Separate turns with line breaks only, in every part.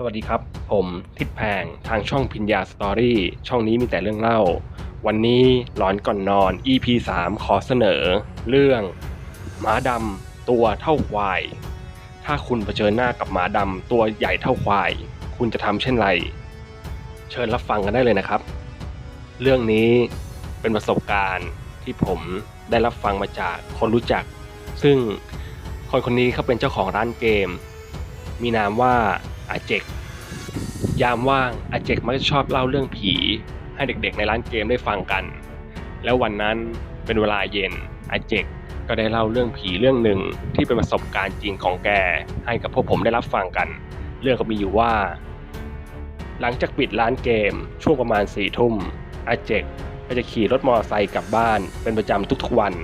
สวัสดีครับ ผมทิดแพงทางช่องพิญญาสตอรี่ช่องนี้มีแต่เรื่องเล่า วันนี้หลอนก่อนนอน EP 3 ขอเสนอ เรื่องหมาดำตัวเท่าควาย ถ้าคุณเผชิญหน้ากับหมาดำตัวใหญ่เท่าควาย คุณจะทำเช่นไร เชิญรับฟังกันได้เลยนะครับ เรื่องนี้เป็นประสบการณ์ที่ผมได้รับฟังมาจากคนรู้จัก ซึ่งคนคนนี้เขาเป็นเจ้าของร้านเกม มีนามว่า อาเจก ยามว่างอาเจกมักจะชอบเล่าเรื่องผี ให้เด็กๆในร้านเกมได้ฟังกัน แล้ววันนั้นเป็นเวลาเย็นอาเจกก็ได้เล่าเรื่องผีเรื่องหนึ่งที่เป็นประสบการณ์จริงของแก ให้กับพวกผมได้รับฟังกัน เรื่องก็มีอยู่ว่า หลังจากปิดร้านเกม ช่วงประมาณสี่ทุ่มอาเจกก็จะขี่รถมอเตอร์ไซค์กลับบ้านเป็นประจำทุกๆวัน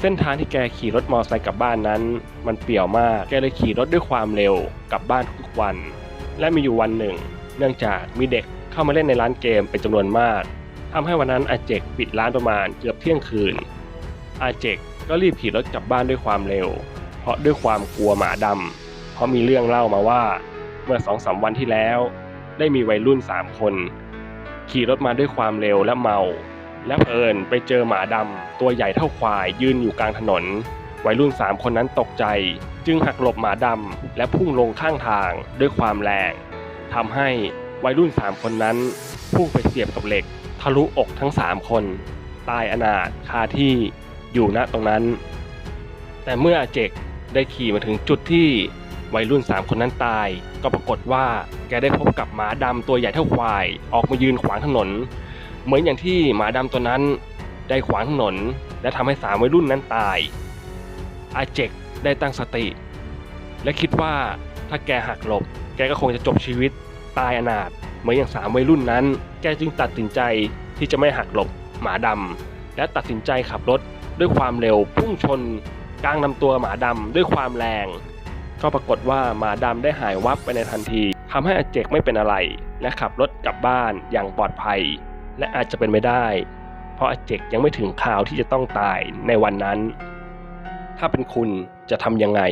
เส้นทางที่แกขี่รถมอเตอร์ไซค์กลับบ้านนั้น มันเปี่ยวมากแกเลยขี่รถด้วยความเร็วกลับบ้านทุก วัน และมีอยู่วันหนึ่ง เนื่องจากมีเด็กเข้ามาเล่นในร้านเกมเป็นจำนวนมากทำให้วันนั้นอาเจกปิดร้านประมาณเกือบเที่ยงคืน อาเจกก็รีบขี่รถกลับบ้านด้วยความเร็ว เพราะด้วยความกลัวหมาดำเพราะมีเรื่องเล่ามาว่า เมื่อสองสามวันที่แล้ว ได้มีวัยรุ่นสามคน ขี่รถมาด้วยความเร็วและเมา และเผอิญไปเจอหมาดำตัวใหญ่เท่าควายยืนอยู่กลางถนน วัยรุ่นสามคนนั้นตกใจ จึงหักหลบหมาดำและพุ่งลงข้างทางด้วยความแรงทำให้วัยรุ่นสามคนนั้น พุ่งไปเสียบกับเหล็ก ทะลุอกทั้งสามคน ตายอนาถคาที่อยู่ณตรงนั้น แต่เมื่ออาเจกได้ขี่มาถึงจุดที่วัยรุ่นสามคนนั้นตาย ก็ปรากฏว่าแกได้พบกับหมาดำตัวใหญ่เท่าควาย ออกมายืนขวางถนน เหมือนอย่างที่หมาดำตัวนั้นได้ขวางถนน และทำให้สามวัยรุ่นนั้นตาย อาเจกได้ตั้งสติ และคิดว่าถ้าแกหักหลบ แกก็คงจะจบชีวิตตายอนาถเหมือนอย่างสามวัยรุ่นนั้น แกจึงตัดสินใจที่จะไม่หักหลบหมาดำและตัดสินใจขับรถด้วยความเร็วพุ่งชนกลางลำตัวหมาดำด้วยความแรง ก็ปรากฏว่าหมาดำได้หายวับไปในทันทีทำให้อาเจกไม่เป็นอะไร และขับรถกลับบ้านอย่างปลอดภัย และอาจจะเป็นไม่ได้ เพราะอาเจกยังไม่ถึงข่าวที่จะต้องตายในวันนั้น ถ้าเป็นคุณจะทำยังไง